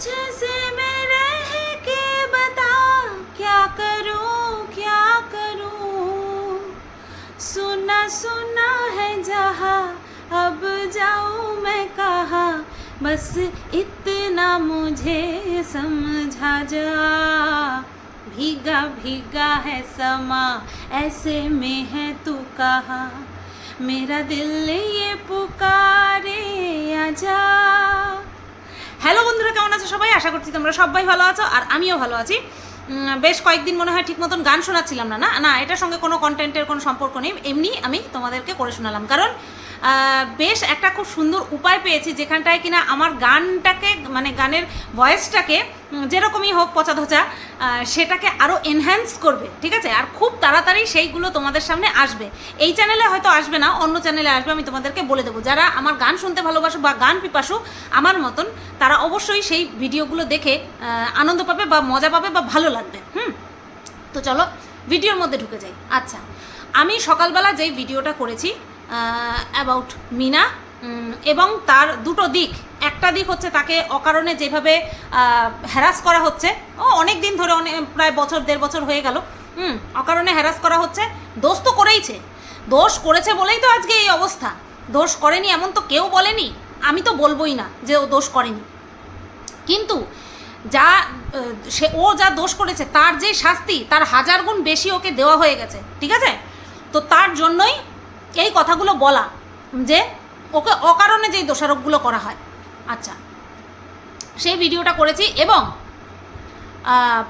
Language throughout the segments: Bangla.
तुझसे मैं के बता क्या करूँ क्या करूँ? सुना सुना है जहाँ, अब जाऊँ मैं कहाँ? बस इतना मुझे समझा जा। भीगा भीगा है समा, ऐसे में है तू कहा? मेरा दिल ये पुकारे आजा হ্যালো বন্ধুরা, কেমন আছো সবাই? আশা করছি তোমরা সবাই ভালো আছো আর আমিও ভালো আছি। বেশ কয়েকদিন মনে হয় ঠিক মতন গান শোনাচ্ছিলাম না না? না, এটার সঙ্গে কোনো কন্টেন্টের কোনো সম্পর্ক নেই। এমনি আমি তোমাদেরকে করে শোনালাম। কারণ বেশ একটা খুব সুন্দর উপায় পেয়েছি যেখানটায় কিনা আমার গানটাকে মানে গানের ভয়েসটাকে যেরকমই হোক পচা ধচা সেটাকে আরও এনহ্যান্স করবে, ঠিক আছে? আর খুব তাড়াতাড়ি সেইগুলো তোমাদের সামনে আসবে। এই চ্যানেলে হয়তো আসবে না, অন্য চ্যানেলে আসবে, আমি তোমাদেরকে বলে দেবো। যারা আমার গান শুনতে ভালোবাসো বা গান পিপাসু, আমার মতন, তারা অবশ্যই সেই ভিডিওগুলো দেখে আনন্দ পাবে বা মজা পাবে বা ভালো লাগবে, হুম? তো চলো, ভিডিওর মধ্যে ঢুকে যাই। আচ্ছা আমি সকালবেলা যেই ভিডিওটা করেছি অ্যাবাউট মিনা এবং তার দুটো দিক। একটা দিক হচ্ছে তাকে অকারণে যেভাবে হ্যারাস করা হচ্ছে। ও অনেক দিন ধরে, অনেক, প্রায় বছর, দেড় বছর হয়ে গেল। হুম, অকারণে হ্যারাস করা হচ্ছে। দোষ তো করেইছে। দোষ করেছে বলেই তো আজকে এই অবস্থা। দোষ করেনি এমন তো কেউ বলেনি। আমি তো বলবোই না যে ও দোষ করেনি। কিন্তু যা সে, ও যা দোষ করেছে, তার যে শাস্তি, তার হাজার গুণ বেশি ওকে দেওয়া হয়ে গেছে। ঠিক আছে? তো তার জন্যই এই কথাগুলো বলা যে ওকে অকারণে যেই দোষারোপগুলো করা হয়। আচ্ছা সেই ভিডিওটা করেছি এবং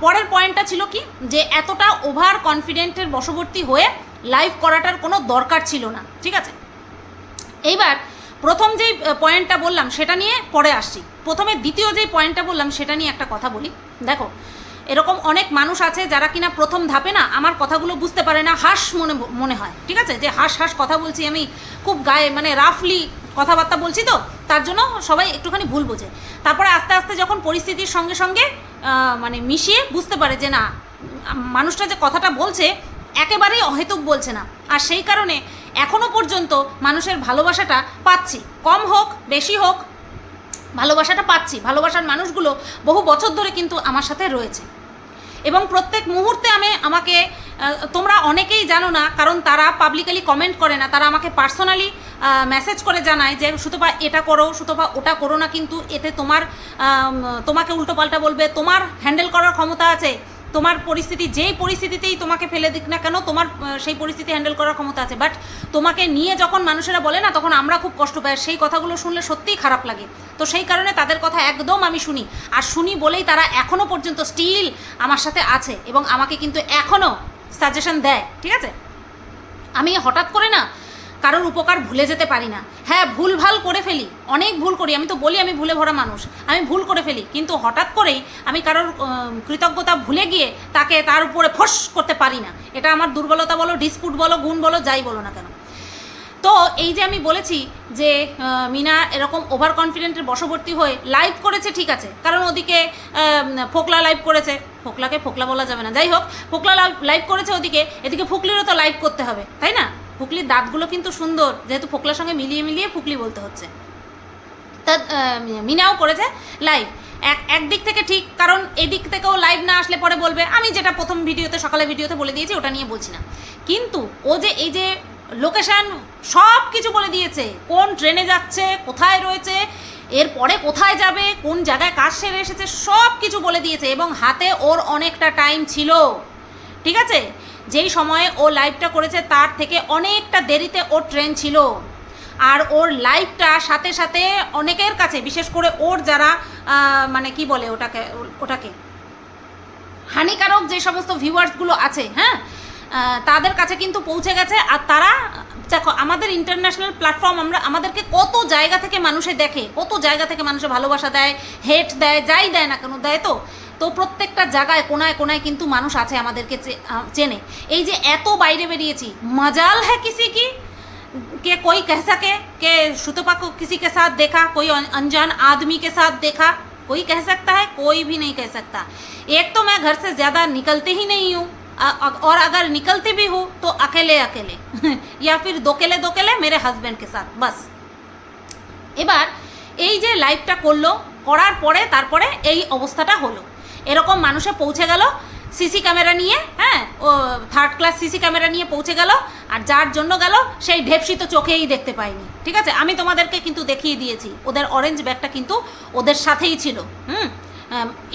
পরের পয়েন্টটা ছিল কি? যে এতটা ওভার কনফিডেন্টের বশবর্তী হয়ে লাইভ করাটার কোনো দরকার ছিল না, ঠিক আছে? এইবার প্রথম যেই পয়েন্টটা বললাম সেটা নিয়ে পরে আসছি। প্রথমে দ্বিতীয় যেই পয়েন্টটা বললাম সেটা নিয়ে একটা কথা বলি। দেখো এরকম অনেক মানুষ আছে যারা কিনা প্রথম ধাপে না আমার কথাগুলো বুঝতে পারে না, হাস মনে মনে হয়। ঠিক আছে? যে হাস হাস কথা বলছি আমি খুব গায়ে মানে রাফলি কথাবার্তা বলছি তো, তার জন্য সবাই একটুখানি ভুল বোঝে। তারপরে আস্তে আস্তে যখন পরিস্থিতির সঙ্গে সঙ্গে মানে মিশিয়ে বুঝতে পারে যে না, মানুষটা যে কথাটা বলছে একেবারেই অহেতুক বলছে না। আর সেই কারণে এখনও পর্যন্ত মানুষের ভালোবাসাটা পাচ্ছি। কম হোক, বেশি হোক, ভালোবাসাটা পাচ্ছি। ভালোবাসার মানুষগুলো বহু বছর ধরে কিন্তু আমার সাথে রয়েছে। এবং প্রত্যেক মুহূর্তে আমি আমাকে তোমরা অনেকেই জানো না, কারণ তারা পাবলিকালি কমেন্ট করে না, তারা আমাকে পার্সোনালি মেসেজ করে জানায় যে, সুতপা এটা করো, সুতপা ওটা করো না, কিন্তু এতে তোমার তোমাকে উল্টোপাল্টা বলবে, তোমার হ্যান্ডেল করার ক্ষমতা আছে। তোমার পরিস্থিতি, যেই পরিস্থিতিতেই তোমাকে ফেলে দিক না কেন, তোমার সেই পরিস্থিতি হ্যান্ডেল করার ক্ষমতা আছে। বাট তোমাকে নিয়ে যখন মানুষেরা বলে না, তখন আমরা খুব কষ্ট পাই। সেই কথাগুলো শুনলে সত্যিই খারাপ লাগে। তো সেই কারণে তাদের কথা একদম আমি শুনি। আর শুনি বলেই তারা এখনও পর্যন্ত স্টিল আমার সাথে আছে এবং আমাকে কিন্তু এখনও সাজেশন দেয়। ঠিক আছে? আমি হঠাৎ করে না কারোর উপকার ভুলে যেতে পারি না। হ্যাঁ ভুল ভালো করে ফেলি, অনেক ভুল করি, আমি তো বলি আমি ভুলে ভরা মানুষ, আমি ভুল করে ফেলি, কিন্তু হঠাৎ করেই আমি কারোর কৃতজ্ঞতা ভুলে গিয়ে তাকে তার উপরে ফস করতে পারি না। এটা আমার দুর্বলতা বলো, ডিসপুট বলো, গুণ বলো, যাই বলো না কেন। তো এই যে আমি বলেছি যে মিনা এরকম ওভার কনফিডেন্টের বশবর্তী হয়ে লাইভ করেছে, ঠিক আছে। কারণ ওদিকে ফোকলা লাইভ করেছে। ফোকলাকে ফোকলা বলা যাবে না। যাই হোক, ফোকলা লাইভ করেছে ওদিকে, এদিকে ফুকলিরও তো লাইভ করতে হবে, তাই না? ফুকলির দাঁতগুলো কিন্তু সুন্দর, যেহেতু ফোকলার সঙ্গে মিলিয়ে মিলিয়ে ফুকলি বলতে হচ্ছে। তা মিনাও করেছে লাইভ এক একদিক থেকে ঠিক, কারণ এদিক থেকেও লাইভ না আসলে পরে বলবে, আমি যেটা প্রথম ভিডিওতে সকালে ভিডিওতে বলে দিয়েছি, ওটা নিয়ে বলছি না। কিন্তু ও যে এই যে লোকেশান সব কিছু বলে দিয়েছে, কোন ট্রেনে যাচ্ছে, কোথায় রয়েছে এরপরে কোথায় যাবে, কোন জায়গায় কাজ সেরে এসেছে, সব কিছু বলে দিয়েছে, এবং হাতে ওর অনেকটা টাইম ছিল। ঠিক আছে? যেই সময়ে ও লাইভটা করেছে তার থেকে অনেকটা দেরিতে ওর ট্রেন ছিল। আর ওর লাইভটা সাথে সাথে অনেকের কাছে, বিশেষ করে ওর যারা মানে কি বলে ওটাকে ওটাকে, হানিকারক যে সমস্ত ভিউয়ার্সগুলো আছে হ্যাঁ? তাদের কাছে কিন্তু পৌঁছে গেছে। আর তারা, দেখো, আমাদের ইন্টারন্যাশনাল প্ল্যাটফর্ম আমরা, আমাদেরকে কত জায়গা থেকে মানুষে দেখে, কত জায়গা থেকে মানুষে ভালোবাসা দেয় হেট দেয়, যাই দেয় না কেন, দেয় তো? তো প্রত্যেকটা জায়গায় কোনায় কোনায় কিন্তু মানুষ আছে আমাদেরকে চে- আহ, চেনে এই যে এত বাইরে বেরিয়েছি মজাল হ্যাঁ কিসি কি कि कोई कह सके कि श्रुतपा को किसी के साथ देखा कोई अन- अनजान आदमी के साथ देखा कोई कह सकता है कोई भी नहीं कह सकता एक तो मैं घर से ज़्यादा निकलती ही नहीं हूँ अ- अ- और अगर निकलती भी हूँ तो अकेले अकेले या फिर दोकेले दोकेले मेरे हस्बैंड के साथ बस এবার এই যে লাইভটা করলো করার পরে তারপরে এই অবস্থাটা হলো এরকম মানুষে পৌঁছে গেল সিসি ক্যামেরা নিয়ে হ্যাঁ ও থার্ড ক্লাস সিসি ক্যামেরা নিয়ে পৌঁছে গেল, আর যার জন্য গেল সেই ঢেপসি তো চোখেই দেখতে পাইনি, ঠিক আছে? আমি তোমাদেরকে কিন্তু দেখিয়ে দিয়েছি, ওদের অরেঞ্জ ব্যাগটা কিন্তু ওদের সাথেই ছিল, হুম?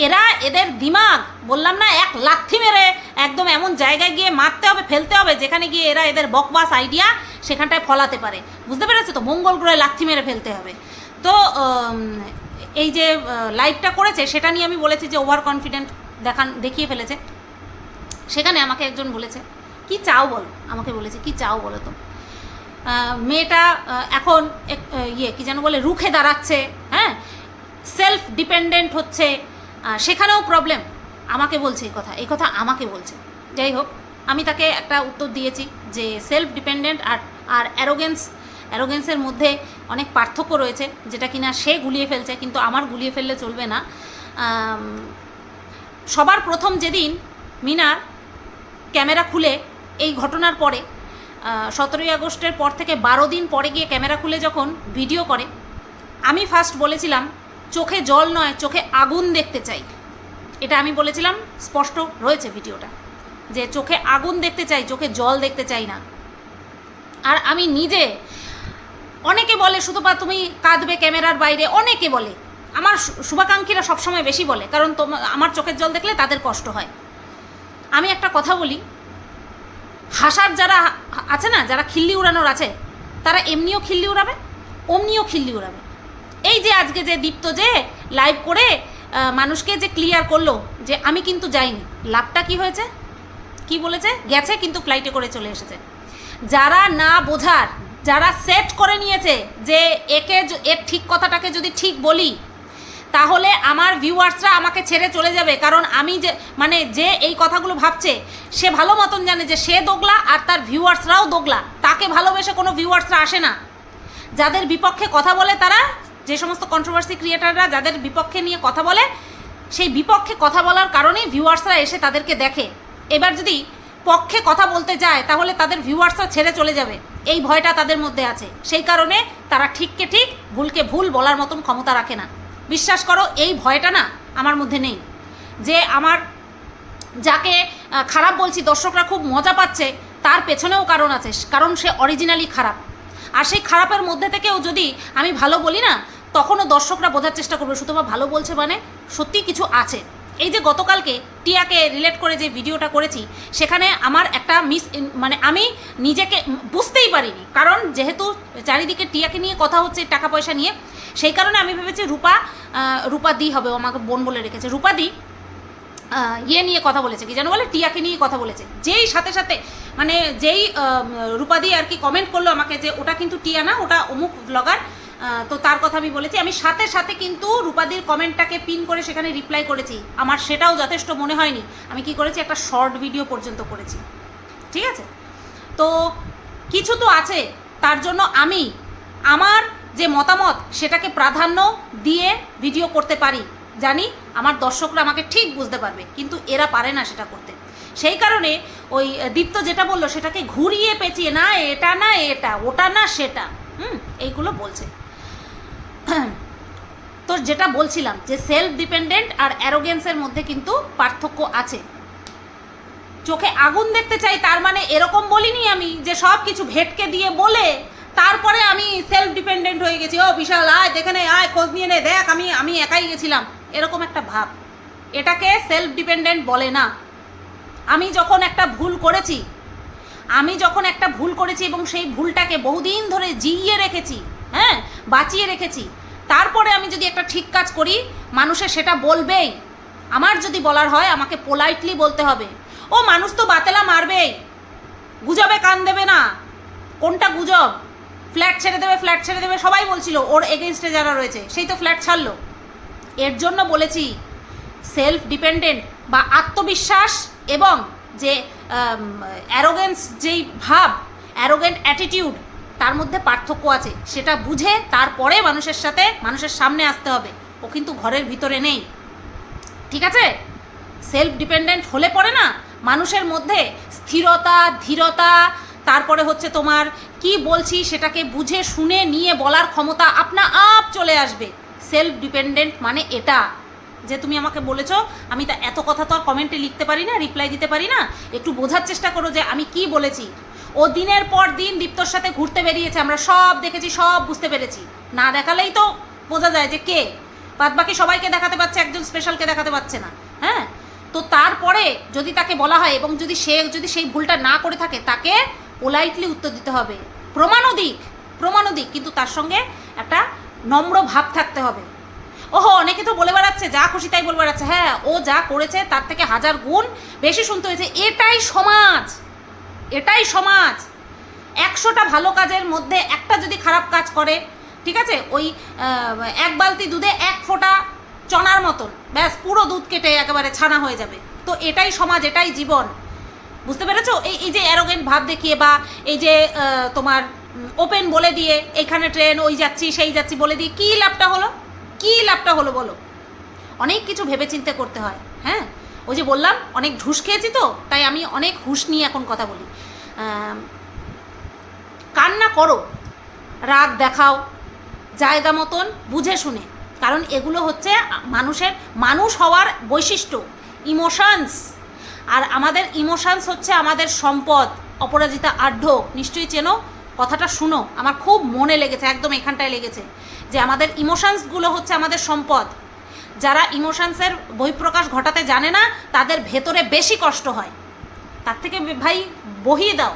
এরা এদের দিমাগ, বললাম না, এক লাথি মেরে একদম এমন জায়গায় গিয়ে মারতে হবে, ফেলতে হবে, যেখানে গিয়ে এরা এদের বকবাস আইডিয়া সেখানটায় ফলাতে পারে, বুঝতে পেরেছ তো? মঙ্গল গ্রহে লাথি মেরে ফেলতে হবে। তো এই যে লাইভটা করেছে, সেটা নিয়ে আমি বলেছি যে ওভার কনফিডেন্ট দেখান, দেখিয়ে ফেলেছে। সেখানে আমাকে একজন বলেছে, কি চাও বলো? আমাকে বলেছে, কি চাও বলো তো? মেয়েটা এখন ইয়ে কি যেন বলে, রুখে দাঁড়াচ্ছে হ্যাঁ? সেলফ ডিপেন্ডেন্ট হচ্ছে সেখানেও প্রবলেম আমাকে বলছে এই কথা এই কথা আমাকে বলছে। যাই হোক, আমি তাকে একটা উত্তর দিয়েছি যে সেলফ ডিপেন্ডেন্ট আর আর অ্যারোগেন্স অ্যারোগেন্সের মধ্যে অনেক পার্থক্য রয়েছে, যেটা কিনা সে গুলিয়ে ফেলছে, কিন্তু আমার গুলিয়ে ফেললে চলবে না। সবার প্রথম যেদিন মিনার ক্যামেরা খুলে এই ঘটনার পরে সতেরোই আগস্টের পর থেকে বারো দিন পরে গিয়ে ক্যামেরা খুলে যখন ভিডিও করে, আমি ফার্স্ট বলেছিলাম, চোখে জল নয়, চোখে আগুন দেখতে চাই। এটা আমি বলেছিলাম, স্পষ্ট রয়েছে ভিডিওটা, যে চোখে আগুন দেখতে চাই, চোখে জল দেখতে চাই না। আর আমি নিজে অনেকে বলে, শুধু বা তুমি কাঁদবে ক্যামেরার বাইরে। অনেকে বলে। আমার শুভাকাঙ্ক্ষীরা সবসময় বেশি বলে, কারণ তোমার আমার চোখের জল দেখলে তাদের কষ্ট হয়। আমি একটা কথা বলি, হাসার যারা আছে না, যারা খিল্লি উড়ানোর আছে, তারা এমনিও খিল্লি উড়াবে, অমনিও খিল্লি উড়াবে। এই যে আজকে যে দীপ্ত যে লাইভ করে মানুষকে যে ক্লিয়ার করল যে আমি কিন্তু যাইনি, লাভটা কি হয়েছে? কি বলেছে? গেছে, কিন্তু ফ্লাইটে করে চলে এসেছে। যারা না বোঝার যারা সেট করে নিয়েছে যে একে এর ঠিক কথাটাকে যদি ঠিক বলি, তাহলে আমার ভিউয়ার্সরা আমাকে ছেড়ে চলে যাবে। কারণ আমি যে মানে যে এই কথাগুলো ভাবছে, সে ভালো মতন জানে যে সে দোগলা আর তার ভিউয়ার্সরাও দোগলা। তাকে ভালোবেসে কোনো ভিউয়ার্সরা আসে না। যাদের বিপক্ষে কথা বলে তারা, যে সমস্ত কন্ট্রোভার্সি ক্রিয়েটাররা যাদের বিপক্ষে নিয়ে কথা বলে, সেই বিপক্ষে কথা বলার কারণেই ভিউয়ার্সরা এসে তাদেরকে দেখে। এবার যদি পক্ষে কথা বলতে যায়, তাহলে তাদের ভিউয়ার্সরা ছেড়ে চলে যাবে। এই ভয়টা তাদের মধ্যে আছে। সেই কারণে তারা ঠিককে ঠিক, ভুলকে ভুল বলার মতন ক্ষমতা রাখে না। বিশ্বাস করো, এই ভয়টা না আমার মধ্যে নেই। যে আমার, যাকে খারাপ বলছি, দর্শকরা খুব মজা পাচ্ছে, তার পেছনেও কারণ আছে, কারণ সে অরিজিনালি খারাপ। আর সেই খারাপের মধ্যে থেকেও যদি আমি ভালো বলি না, তখনও দর্শকরা বোঝার চেষ্টা করবে, শুধু ভালো বলছে মানে সত্যি কিছু আছে। এই যে গতকালকে টিয়াকে রিলেট করে যে ভিডিওটা করেছি, সেখানে আমার একটা মিস মানে আমি নিজেকে বুঝতেই পারিনি। কারণ যেহেতু চারিদিকে টিয়াকে নিয়ে কথা হচ্ছে টাকা পয়সা নিয়ে, সেই কারণে আমি ভেবেছি রূপা রূপা দি হবে আমাকে বোন বলে রেখেছে। রূপা দি ইয়ে নিয়ে কথা বলেছে, কি যেন বলে, টিয়াকে নিয়ে কথা বলেছে। যেই সাথে সাথে মানে যেই রূপাদি আর কি কমেন্ট করল আমাকে যে ওটা কিন্তু টিয়া না, ওটা অমুক ব্লগার তো তার কথা আমি বলেছি। আমি সাথে সাথে কিন্তু রূপাদির কমেন্টটাকে পিন করে সেখানে রিপ্লাই করেছি। আমার সেটাও যথেষ্ট মনে হয়নি। আমি কি করেছি? একটা শর্ট ভিডিও পর্যন্ত করেছি। ঠিক আছে? তো কিছু তো আছে। তার জন্য আমি আমার যে মতামত, সেটাকে প্রাধান্য দিয়ে ভিডিও করতে পারি। জানি আমার দর্শকরা আমাকে ঠিক বুঝতে পারবে, কিন্তু এরা পারে না সেটা করতে। সেই কারণে ওই দীপ্ত যেটা বলল, সেটাকে ঘুরিয়ে পেঁচিয়ে, না, এটা না, এটা, ওটা না, সেটা। হুম, এইগুলো বলছে। তো যেটা বলছিলাম যে সেলফ ডিপেন্ডেন্ট আর অ্যারোগেন্সের মধ্যে কিন্তু পার্থক্য আছে। চোখে আগুন দেখতে চাই, তার মানে এরকম বলিনি আমি যে সব কিছু ভেটকে দিয়ে বলে তারপরে আমি সেলফ ডিপেন্ডেন্ট হয়ে গেছি। ও বিশাল, আয়, দেখে নে, আয়, খোঁজ নিয়ে নে, দেখ আমি আমি একাই গেছিলাম। এরকম একটা ভাব। এটাকে সেলফ ডিপেন্ডেন্ট বলে না। আমি যখন একটা ভুল করেছি, আমি যখন একটা ভুল করেছি এবং সেই ভুলটাকে বহুদিন ধরে জিইয়ে রেখেছি হ্যাঁ বাঁচিয়ে রেখেছি। তারপরে আমি যদি একটা ঠিক কাজ করি, মানুষে সেটা বলবেই। আমার যদি বলার হয়, আমাকে পোলাইটলি বলতে হবে। ও, মানুষ তো বাতেলা মারবেই। গুজবে কান দেবে না। কোনটা গুজব? ফ্ল্যাট ছেড়ে দেবে ফ্ল্যাট ছেড়ে দেবে, সবাই বলছিল, ওর এগেনস্টে যারা রয়েছে, সেই তো ফ্ল্যাট ছাড়লো। এর জন্য বলেছি সেলফ ডিপেন্ডেন্ট বা আত্মবিশ্বাস এবং যে অ্যারোগেন্স যেই ভাব অ্যারোগেন্ট অ্যাটিটিউড তার মধ্যে পার্থক্য আছে। সেটা বুঝে তারপরে মানুষের সাথে মানুষের সামনে আসতে হবে। ও কিন্তু ঘরের ভিতরে নেই। ঠিক আছে? সেলফ ডিপেন্ডেন্ট হলে পরে না? মানুষের মধ্যে স্থিরতা, ধীরতা, তারপরে হচ্ছে তোমার কি বলছি সেটাকে বুঝে, শুনে, নিয়ে বলার ক্ষমতা আপনা আপ চলে আসবে। সেলফ ডিপেন্ডেন্ট মানে এটা। যে তুমি আমাকে বলেছ, আমি তা এত কথা তো আর কমেন্টে লিখতে পারি না রিপ্লাই দিতে পারি না। একটু বোঝার চেষ্টা করো যে আমি কি বলেছি। ও দিনের পর দিন দীপ্তর সাথে ঘুরতে বেরিয়েছে, আমরা সব দেখেছি, সব বুঝতে পেরেছি। না দেখালেই তো বোঝা যায় যে কে। বাদ বাকি সবাইকে দেখাতে পারছে, একজন স্পেশালকে দেখাতে পারছে না হ্যাঁ? তো তারপরে যদি তাকে বলা হয় এবং যদি সে, যদি সেই ভুলটা না করে থাকে, তাকে পোলাইটলি উত্তর দিতে হবে। প্রমাণও দিক প্রমাণও দিক, কিন্তু তার সঙ্গে একটা নম্র ভাব থাকতে হবে। ওহো, অনেকে তো বলে বেড়াচ্ছে, যা খুশি তাই বলে বেড়াচ্ছে। হ্যাঁ ও যা করেছে, তার থেকে হাজার গুণ বেশি শুনতে হয়েছে। এটাই সমাজ! এটাই সমাজ। একশোটা ভালো কাজের মধ্যে একটা যদি খারাপ কাজ করে, ঠিক আছে? ওই এক বালতি দুধে এক ফোঁটা চনার মতন, ব্যাস, পুরো দুধ কেটে একেবারে ছানা হয়ে যাবে। তো এটাই সমাজ, এটাই জীবন। বুঝতে পেরেছ? এই এই যে অ্যারোগেন্ট ভাব দেখিয়ে বা এই যে তোমার ওপেন বলে দিয়ে এইখানে ট্রেন ওই যাচ্ছি, সেই যাচ্ছি বলে দিয়ে কী লাভটা হলো? কী লাভটা হলো বলো? অনেক কিছু ভেবেচিন্তে করতে হয় হ্যাঁ? ওই যে বললাম, অনেক ঢুস খেয়েছি তো, তাই আমি অনেক হুঁশ নিয়ে এখন কথা বলি। কান্না করো। রাগ দেখাও। জায়গা মতন বুঝে শুনে। কারণ এগুলো হচ্ছে মানুষের, মানুষ হওয়ার বৈশিষ্ট্য। ইমোশনস। আর আমাদের ইমোশনস হচ্ছে আমাদের সম্পদ। অপরাজিতা আঢ্য নিশ্চয়ই চেনো? কথাটা শুনো। আমার খুব মনে লেগেছে, একদম এখানটায় লেগেছে। যে আমাদের ইমোশনসগুলো হচ্ছে আমাদের সম্পদ। যারা ইমোশনসের বহিঃপ্রকাশ ঘটাতে জানে না, তাদের ভেতরে বেশি কষ্ট হয়। তার থেকে ভাই বহিয়ে দাও।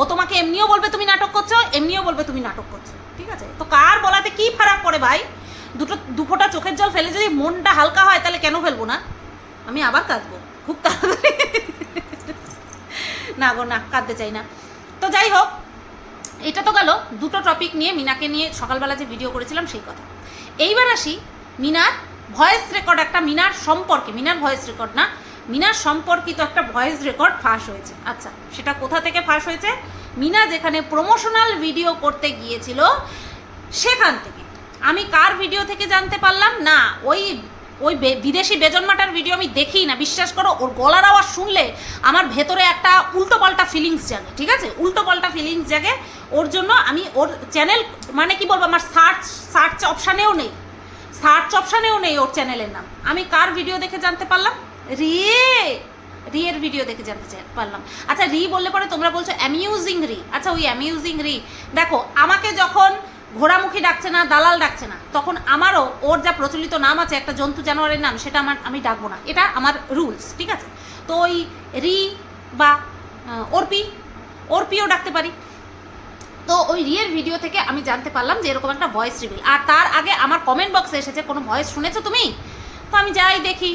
ও তোমাকে এমনিও বলবে তুমি নাটক করছ, এমনিও বলবে তুমি নাটক করছ। ঠিক আছে? তো কার বলাতে কি ফারাক পড়ে ভাই? দুটো দুফোটা চোখের জল ফেলে যদি মনটা হালকা হয় তাহলে কেন ফেলব না? আমি আবার কাঁদবো, খুব তাড়াতাড়ি। না গো, না, কাঁদতে চাই না। তো যাই হোক, এটা তো গেল দুটো টপিক নিয়ে মিনাকে নিয়ে সকালবেলা যে ভিডিও করেছিলাম সেই কথা। এইবার আসি মিনার ভয়েস রেকর্ড একটা মিনার সম্পর্কে, মিনার ভয়েস রেকর্ড না? মিনার সম্পর্কিত একটা ভয়েস রেকর্ড ফাঁস হয়েছে। আচ্ছা সেটা কোথা থেকে ফাঁস হয়েছে? মিনা যেখানে প্রমোশনাল ভিডিও করতে গিয়েছিল, সেখান থেকে। আমি কার ভিডিও থেকে জানতে পারলাম? না, ওই ওই বিদেশি বেজন্মাটার ভিডিও আমি দেখি না। বিশ্বাস করো, ওর গলার আওয়াজ শুনলে আমার ভেতরে একটা উল্টো পাল্টা ফিলিংস জাগে, ঠিক আছে? উল্টো পাল্টা ফিলিংস জাগে। ওর জন্য আমি, ওর চ্যানেল মানে কি বলব, আমার সার্চ সার্চ অপশানেও নেই। সার্চ অপশানেও নেই ওর চ্যানেলের নাম। আমি কার ভিডিও দেখে জানতে পারলাম? রিয়ে রিয়ের ভিডিও দেখে জানতে চাই, পারলাম। আচ্ছা রি বললে পরে তোমরা বলছো অ্যামিউজিং রি। আচ্ছা ওই অ্যামিউজিং রি। দেখো, আমাকে যখন ঘোড়ামুখী ডাকছে না, দালাল ডাকছে না, তখন আমারও ওর যা প্রচলিত নাম আছে, একটা জন্তু জানোয়ারের নাম, সেটা আমার, আমি ডাকবো না। এটা আমার রুলস ঠিক আছে? তো ওই রি বা অর্পি, অর্পিও ডাকতে পারি। তো ওই রিয়ের ভিডিও থেকে আমি জানতে পারলাম যে এরকম একটা ভয়েস রিভিল আর তার আগে আমার কমেন্ট বক্সে এসেছে, কোনো ভয়েস শুনেছো তুমি? তো আমি যাই দেখি।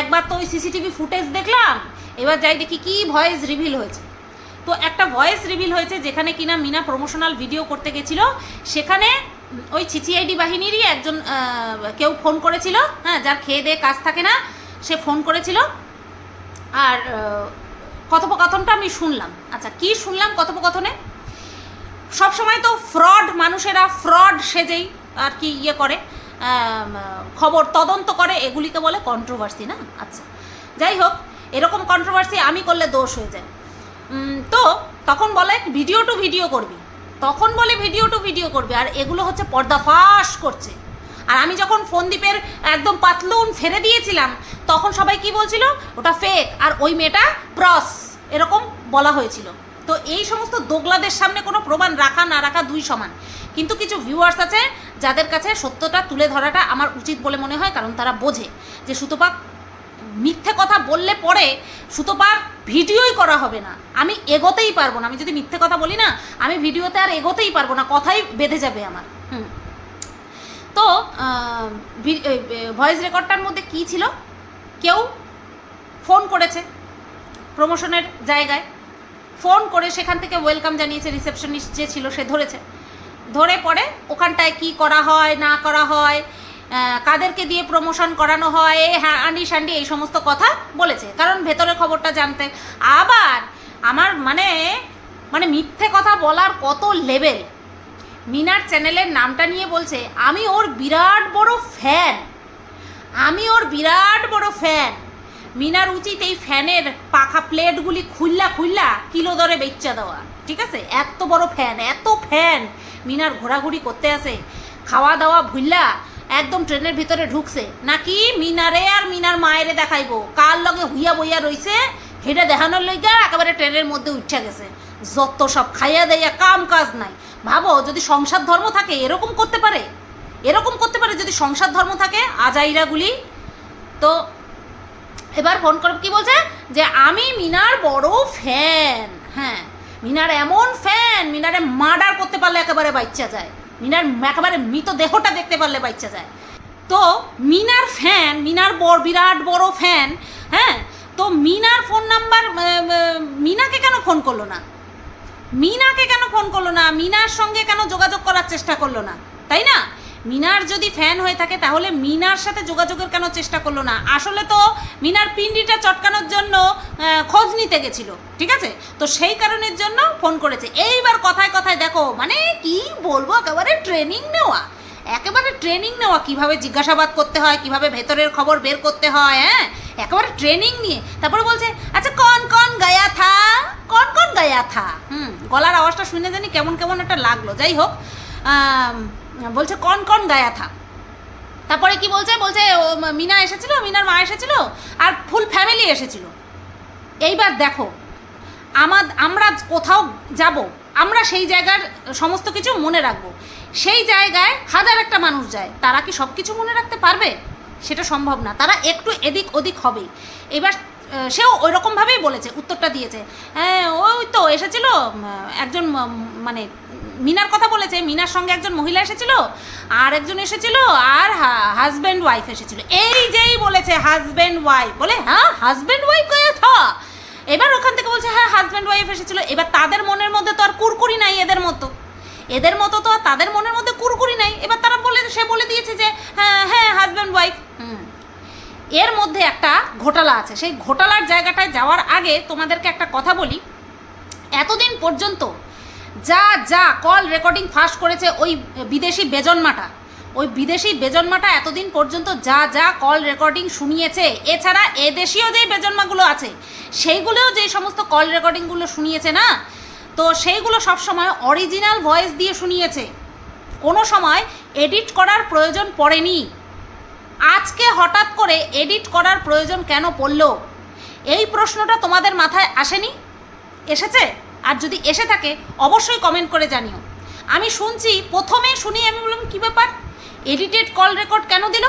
একবার তো ওই সিসিটিভি ফুটেজ দেখলাম, এবার যাই দেখি কি ভয়েস রিভিল হয়েছে। তো একটা ভয়েস রিভিল হয়েছে যেখানে কিনা মিনা প্রমোশনাল ভিডিও করতে গেছিল, সেখানে ওই চিচিআইডি বাহিনীরই একজন কেউ ফোন করেছিল হ্যাঁ যার খেয়ে দিয়ে কাজ থাকে না, সে ফোন করেছিল। আর কথোপকথনটা আমি শুনলাম। আচ্ছা কি শুনলাম কথোপকথনে? সব সময় তো ফ্রড মানুষেরা ফ্রড সেজেই আর কি ইয়ে করে। খবর তদন্ত করে, এগুলিকে বলে কন্ট্রোভার্সি না? আচ্ছা যাই হোক, এরকম কন্ট্রোভার্সি আমি করলে দোষ হয়ে যায়। তো তখন বলে, ভিডিও টু ভিডিও করবি। তখন বলে, ভিডিও টু ভিডিও করবি। আর এগুলো হচ্ছে পর্দাফাশ করছে। আর আমি যখন ফোনদীপের একদম পাতলুন ফেলে দিয়েছিলাম, তখন সবাই কি বলছিল? ওটা ফেক আর ওই মেয়েটা প্রস এরকম বলা হয়েছিল। তো এই সমস্ত দোগলাদের সামনে কোনো প্রমাণ রাখা না রাখা দুই সমান। কিন্তু কিছু ভিউয়ার্স আছে যাদের কাছে সত্যটা তুলে ধরাটা আমার উচিত বলে মনে হয়, কারণ তারা বোঝে যে সুতপাক মিথ্যে কথা বললে পরে সুতোপার ভিডিওই করা হবে না। আমি এগোতেই পারব না। আমি যদি মিথ্যে কথা বলি না, আমি ভিডিওতে আর এগোতেই পারব না। কথাই বেঁধে যাবে আমার। হুম। তো ভয়েস রেকর্ডটার মধ্যে কি ছিল? কেউ ফোন করেছে প্রমোশনের জায়গায়। ফোন করে সেখান থেকে ওয়েলকাম জানিয়েছে রিসেপশনিস্ট যে ছিল সে ধরেছে। ধরে পড়ে, ওখানটায় কি করা হয়, না করা হয় কাদেরকে দিয়ে প্রমোশন করানো হয় হ্যাঁ আন্ডি সান্ডি এই সমস্ত কথা বলেছে। কারণ ভেতরের খবরটা জানতে। আবার আমার মানে মানে মিথ্যে কথা বলার কত লেভেল মিনার চ্যানেলের নামটা নিয়ে বলছে, আমি ওর বিরাট বড় ফ্যান আমি ওর বিরাট বড় ফ্যান মিনার উচিত এই ফ্যানের পাখা প্লেটগুলি খুললা খুললা কিলো দরে বেচ্চা দেওয়া। ঠিক আছে? এত বড় ফ্যান এত ফ্যান মিনার ঘোরাঘুরি করতে আসে। খাওয়া দাওয়া ভুললা একদম ট্রেনের ভিতরে ঢুকছে। নাকি মিনারে আর মিনার মায়েরে দেখাইবো। কার লগে হুইয়া বইয়া রইছে হেঁটে দেখানোর লইগা একেবারে ট্রেনের মধ্যে উঠা গেছে। যত সব খাইয়া দেয়া কাম কাজ নাই। ভাবো, যদি সংসার ধর্ম থাকে, এরকম করতে পারে? এরকম করতে পারে যদি সংসার ধর্ম থাকে? আজাইরাগুলি তো এবার ফোন করে কি বলছে? যে আমি মিনার বড় ফ্যান হ্যাঁ। মিনার এমন ফ্যান মিনারে মার্ডার করতে পারলে একেবারে বাচ্চা যায়। মিনার একেবারে মৃত দেহটা দেখতে পারলে বাচ্চা যায়। তো মিনার ফ্যান মিনার বড়, বিরাট বড় ফ্যান হ্যাঁ? তো মিনার ফোন নাম্বার মিনাকে কেন ফোন করল না? মিনাকে কেন ফোন করল না? মিনার সঙ্গে কেন যোগাযোগ করার চেষ্টা করল না? তাই না? মিনার যদি ফ্যান হয়ে থাকে, তাহলে মিনার সাথে যোগাযোগের কেন চেষ্টা করল না? আসলে তো মিনার পিন্ডিটা চটকানোর জন্য খোঁজ নিতে গেছিল, ঠিক আছে? তো সেই কারণের জন্য ফোন করেছে। এইবার কথায় কথায় দেখো মানে কি বলব, একেবারে ট্রেনিং নেওয়া। একেবারে ট্রেনিং নেওয়া, কীভাবে জিজ্ঞাসাবাদ করতে হয়, কীভাবে ভেতরের খবর বের করতে হয় হ্যাঁ? একেবারে ট্রেনিং নিয়ে। তারপরে বলছে আচ্ছা কন কন গায়া থা? কন কন গায়া থা? হুম, গলার আওয়াজটা শুনে জানি কেমন কেমন একটা লাগল। যাই হোক বলছে, কন কন গায়া থা। তারপরে কি বলছে? বলছে, ও মিনা এসেছিল, মিনার মা এসেছিল আর ফুল ফ্যামিলি এসেছিল। এইবার দেখো আমার আমরা কোথাও যাব, আমরা সেই জায়গার সমস্ত কিছু মনে রাখব। সেই জায়গায় হাজার একটা মানুষ যায়, তারা কি সব কিছু মনে রাখতে পারবে? সেটা সম্ভব না, তারা একটু এদিক ওদিক হবেই। এবার সেও ওই রকমভাবেই বলেছে, উত্তরটা দিয়েছে। হ্যাঁ ওই তো এসেছিল একজন মানে মিনার কথা বলেছে, মিনার সঙ্গে একজন মহিলা এসেছিল, আর একজন এসেছিল, আর হাজব্যান্ড ওয়াইফ এসেছিল। এই যেই বলেছে হাজব্যান্ড ওয়াইফ বলে হ্যাঁ হাজব্যান্ড ওয়াইফ গয়া থা। এবার ওখান থেকে বলছে হ্যাঁ হাজব্যান্ড ওয়াইফ এসেছিল। এবার তাদের মনের মধ্যে তো আর কুরকুরি নাই এদের মতো। এদের মতো তো আর তাদের মনের মধ্যে কুরকুরি নাই। এবার তারা বলে, সে বলে দিয়েছে যে হ্যাঁ হ্যাঁ হাজব্যান্ড ওয়াইফ এর মধ্যে একটা ঘোটালা আছে। সেই ঘোটালার জায়গাটায় যাওয়ার আগে তোমাদেরকে একটা কথা বলি। এতদিন পর্যন্ত যা যা কল রেকর্ডিং ফাঁস করেছে ওই বিদেশি বেজন্মাটা। ওই বিদেশি বেজন্মাটা এতদিন পর্যন্ত যা যা কল রেকর্ডিং শুনিয়েছে, এছাড়া এদেশীয় যে বেজন্মাগুলো আছে, সেইগুলোও যে সমস্ত কল রেকর্ডিংগুলো শুনিয়েছে না, তো সেইগুলো সবসময় অরিজিনাল ভয়েস দিয়ে শুনিয়েছে। কোনো সময় এডিট করার প্রয়োজন পড়েনি। আজকে হঠাৎ করে এডিট করার প্রয়োজন কেন পড়ল? এই প্রশ্নটা তোমাদের মাথায় আসেনি? এসেছে? আর যদি এসে থাকে, অবশ্যই কমেন্ট করে জানিও। আমি শুনছি, প্রথমে শুনি আমি বললাম, কী ব্যাপার? এডিটেড কল রেকর্ড কেন দিল?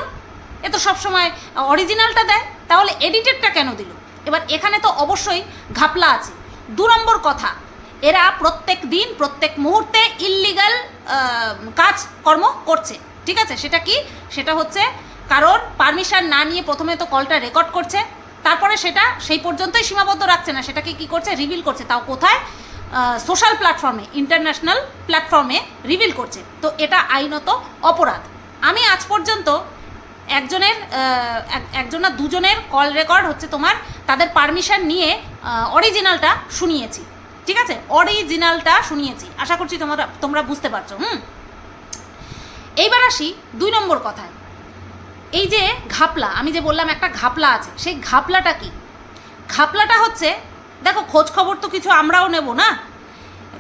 এ তো সবসময় অরিজিনালটা দেয়, তাহলে এডিটেডটা কেন দিল? এবার এখানে তো অবশ্যই ঘাপলা আছে। দু নম্বর কথা, এরা প্রত্যেক দিন, প্রত্যেক মুহূর্তে ইল্লিগাল কাজ, কর্ম করছে। ঠিক আছে? সেটা কি? সেটা হচ্ছে কারোর পারমিশন না নিয়ে প্রথমে তো কলটা রেকর্ড করছে। তারপরে সেটা সেই পর্যন্তই সীমাবদ্ধ রাখছে না। সেটাকে কি করছে? রিভিল করছে। তাও কোথায়? সোশ্যাল প্ল্যাটফর্মে ইন্টারন্যাশনাল প্ল্যাটফর্মে রিভিল করছে। তো এটা আইনত অপরাধ। আমি আজ পর্যন্ত একজনের আহ, এক- একজন না দুজনের কল রেকর্ড হচ্ছে তোমার তাদের পারমিশন নিয়ে অরিজিনালটা শুনিয়েছি। ঠিক আছে? অরিজিনালটা শুনিয়েছি। আশা করছি তোমরা তোমরা বুঝতে পারছ। হুম? এইবার আসি দুই নম্বর কথায়। এই যে ঘাপলা, আমি যে বললাম একটা ঘাপলা আছে, সেই ঘাপলাটা কি? ঘাপলাটা হচ্ছে, দেখো খোঁজ খবর তো কিছু আমরাও নেব না?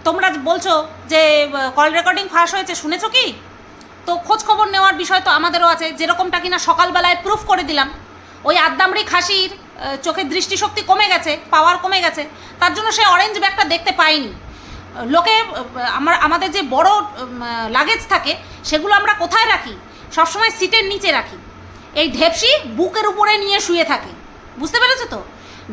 তোমরা বলছো যে কল রেকর্ডিং ফাঁস হয়েছে, শুনেছো কি? তো খোঁজ খবর নেওয়ার বিষয় তো আমাদেরও আছে, যেরকমটা কিনা সকালবেলায় প্রুফ করে দিলাম। ওই আদ্দামরি খাসির চোখের দৃষ্টিশক্তি কমে গেছে পাওয়ার কমে গেছে, তার জন্য সে অরেঞ্জ ব্যাগটা দেখতে পায়নি লোকে আমার, আমাদের যে বড় লাগেজ থাকে, সেগুলো আমরা কোথায় রাখি? সবসময় সিটের নিচে রাখি। এই ঢেপসি বুকের উপরে নিয়ে শুয়ে থাকে। বুঝতে পেরেছ তো?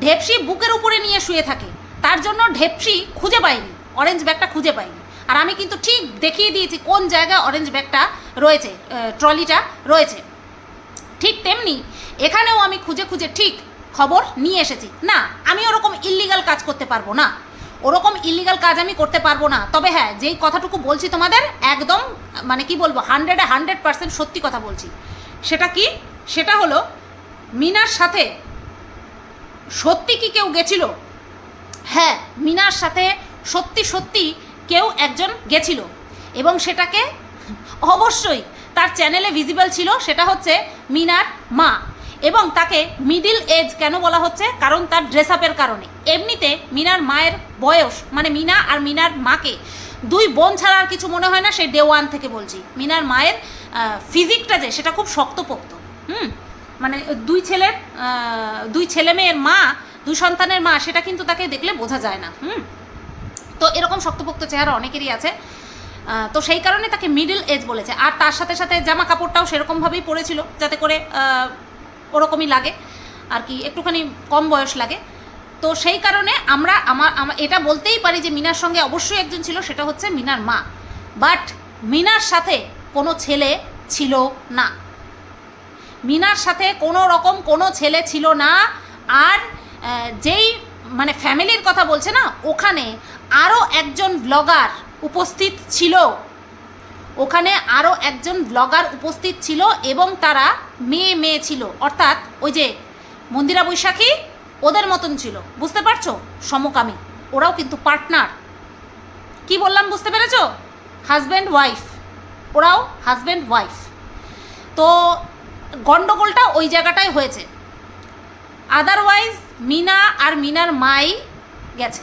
ঢেপসি বুকের উপরে নিয়ে শুয়ে থাকে। তার জন্য ঢেপসি খুঁজে পাইনি অরেঞ্জ ব্যাগটা খুঁজে পাইনি আর আমি কিন্তু ঠিক দেখিয়ে দিয়েছি কোন জায়গায় অরেঞ্জ ব্যাগটা রয়েছে ট্রলিটা রয়েছে। ঠিক তেমনি এখানেও আমি খুঁজে খুঁজে ঠিক খবর নিয়ে এসেছি। না, আমি ওরকম ইল্লিগাল কাজ করতে পারব না। ওরকম ইল্লিগাল কাজ আমি করতে পারব না। তবে হ্যাঁ যেই কথাটুকু বলছি তোমাদের, একদম মানে কি বলব হান্ড্রেডে হান্ড্রেড পার্সেন্ট সত্যি কথা বলছি। সেটা কি? সেটা হলো, মিনার সাথে সত্যি কি কেউ গেছিল? হ্যাঁ মিনার সাথে সত্যি সত্যি কেউ একজন গেছিল। এবং সেটাকে অবশ্যই তার চ্যানেলে ভিজিবল ছিল, সেটা হচ্ছে মিনার মা। এবং তাকে মিডিল এজ কেন বলা হচ্ছে? কারণ তার ড্রেস আপের কারণে। এমনিতে মিনার মায়ের বয়স মানে মিনা আর মিনার মাকে, দুই বোন ছাড়া আর কিছু মনে হয় না সেই ডে ওয়ান থেকে বলছি। মিনার মায়ের ফিজিকটা যে, সেটা খুব শক্তপোক্ত। হুম মানে দুই ছেলের দুই ছেলে মেয়ের মা, দুই সন্তানের মা, সেটা কিন্তু তাকে দেখলে বোঝা যায় না, হুম। তো এরকম শক্তপোক্ত চেহারা অনেকেরই আছে তো সেই কারণে তাকে মিডল এজ বলেছে। আর তার সাথে সাথে জামা কাপড়টাও সেরকমভাবেই পরেছিল যাতে করে ওরকমই লাগে, আর কি, একটুখানি কম বয়স লাগে। তো সেই কারণে আমরা আমার এটা বলতেই পারি যে মিনার সঙ্গে অবশ্যই একজন ছিল, সেটা হচ্ছে মিনার মা। বাট মিনার সাথে কোনো ছেলে ছিল না। মিনার সাথে কোনো রকম কোনো ছেলে ছিল না। আর যেই মানে ফ্যামিলির কথা বলছে না, ওখানে আরও একজন ব্লগার উপস্থিত ছিল। ওখানে আরও একজন ব্লগার উপস্থিত ছিল এবং তারা মেয়ে মেয়ে ছিল। অর্থাৎ ওই যে মন্দিরা বৈশাখী, ওদের মতন ছিল। বুঝতে পারছ? সমকামী। ওরাও কিন্তু পার্টনার। কি বললাম বুঝতে পেরেছ? Husband, wife. ওরাও হাজব্যান্ড, ওয়াইফ। তো গন্ডগোলটা ওই জায়গাটায় হয়েছে। আদারওয়াইজ মিনা আর মিনার মাই গেছে।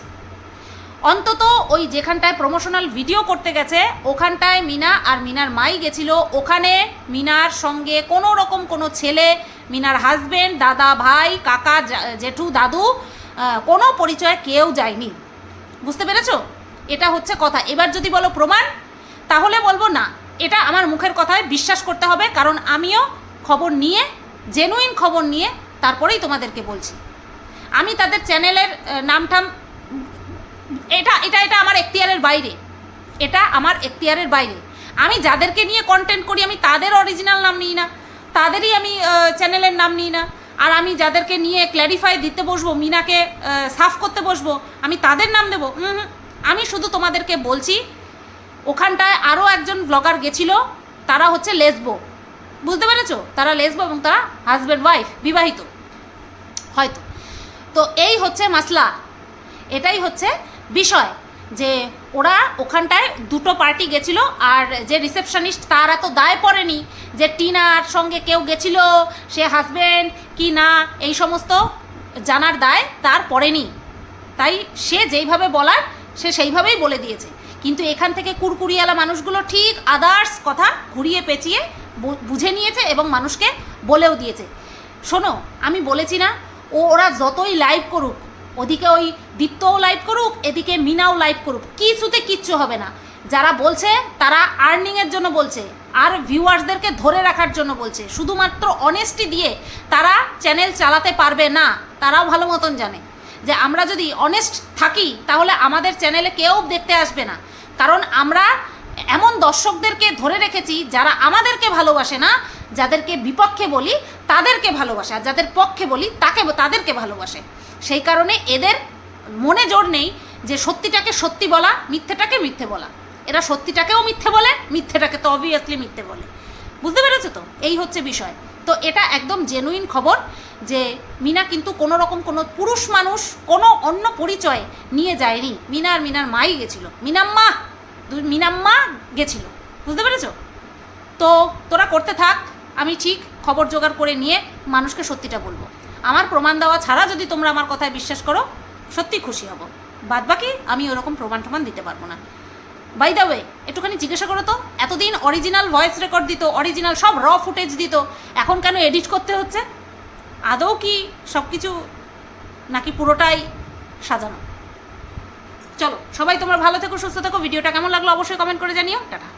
অন্তত ওই যেখানটায় প্রমোশনাল ভিডিও করতে গেছে, ওখানটায় মিনা আর মিনার মাই গেছিল। ওখানে মিনার সঙ্গে কোনো রকম কোনো ছেলে, মিনার হাজবেন্ড দাদা, ভাই, কাকা জেঠু, দাদু কোনো পরিচয় কেউ যায়নি। বুঝতে পেরেছ? এটা হচ্ছে কথা। এবার যদি বলো প্রমাণ, তাহলে বলব না। এটা আমার মুখের কথায় বিশ্বাস করতে হবে, কারণ আমিও খবর নিয়ে জেনুইন খবর নিয়ে তারপরেই তোমাদেরকে বলছি। আমি তাদের চ্যানেলের আহ, নামটাম এটা এটা এটা আমার এখতিয়ারের বাইরে। এটা আমার এখতিয়ারের বাইরে। আমি যাদেরকে নিয়ে কন্টেন্ট করি আমি তাদের অরিজিনাল নাম নিই না তাদেরই আমি চ্যানেলের নাম নিই না। আর আমি যাদেরকে নিয়ে ক্ল্যারিফাই দিতে বসবো মিনাকে সাফ করতে বসবো আমি তাদের নাম দেবো। আমি শুধু তোমাদেরকে বলছি ওখানটায় আরও একজন ব্লগার গেছিল তারা হচ্ছে লেসবো বুঝতে পেরেছ? তারা লেসবো এবং তারা হাজব্যান্ড ওয়াইফ বিবাহিত। হয়তো। তো এই হচ্ছে মাসলা। এটাই হচ্ছে বিষয় যে ওরা ওখানটায় দুটো পার্টি গেছিল আর যে রিসেপশনিস্ট তারা তো দায় পড়েনি যে টিনার সঙ্গে কেউ গেছিল, সে হাজবেন্ড কি না, এই সমস্ত জানার দায় তার পড়েনি। তাই সে যেইভাবে বলার, সে সেইভাবেই বলে দিয়েছে। কিন্তু এখান থেকে কুরকুরিয়ালা মানুষগুলো ঠিক আদার্স কথা ঘুরিয়ে পেঁচিয়ে বুঝে নিয়েছে এবং মানুষকে বলেও দিয়েছে। শোনো, আমি বলেছি না, ও, ওরা যতই লাইভ করুক, ওদিকে ওই দীপ্তও লাইভ করুক, এদিকে মিনাও লাইভ করুক, কিছুতে কিচ্ছু হবে না। যারা বলছে, তারা আর্নিংয়ের জন্য বলছে, আর ভিউয়ার্সদেরকে ধরে রাখার জন্য বলছে। শুধুমাত্র অনেস্টি দিয়ে তারা চ্যানেল চালাতে পারবে না, তারাও ভালো মতন জানে। যে আমরা যদি অনেস্ট থাকি, তাহলে আমাদের চ্যানেলে কেউ দেখতে আসবে না। কারণ আমরা এমন দর্শকদেরকে ধরে রেখেছি যারা আমাদেরকে ভালোবাসে না, যাদেরকে বিপক্ষে বলি তাদেরকে ভালোবাসে আর যাদের পক্ষে বলি তাকে তাদেরকে ভালোবাসে। সেই কারণে এদের মনে জোর নেই যে সত্যিটাকে সত্যি বলা, মিথ্যেটাকে মিথ্যে বলা। এরা সত্যিটাকেও মিথ্যে বলে, মিথ্যেটাকে তো অবভিয়াসলি মিথ্যে বলে। বুঝতে পেরেছ তো? এই হচ্ছে বিষয়। তো এটা একদম জেনুইন খবর যে মিনা কিন্তু কোনো রকম কোনো পুরুষ মানুষ কোনো অন্য পরিচয় নিয়ে যায়নি। মিনা আর মিনার মাই গেছিল। মিনাম্মা! মিনাম্মা গেছিল, বুঝতে পেরেছ? তো তোরা করতে থাক, আমি ঠিক খবর জোগাড় করে নিয়ে মানুষকে সত্যিটা বলব। আমার প্রমাণ দেওয়া ছাড়া যদি তোমরা আমার কথায় বিশ্বাস করো সত্যি খুশি হব। বাদ বাকি আমি ওরকম প্রমাণ টমাণ দিতে পারব না। বাই দ্য ওয়ে একটুখানি জিজ্ঞাসা করো তো, এতদিন অরিজিনাল ভয়েস রেকর্ড দিত অরিজিনাল সব র ফুটেজ দিত, এখন কেন এডিট করতে হচ্ছে? আদৌ কি সব কিছু নাকি পুরোটাই সাজানো? চলো, সবাই তোমরা ভালো থেকো, সুস্থ থেকো, ভিডিওটা কেমন লাগল অবশ্যই কমেন্ট করে জানিও, টাটা।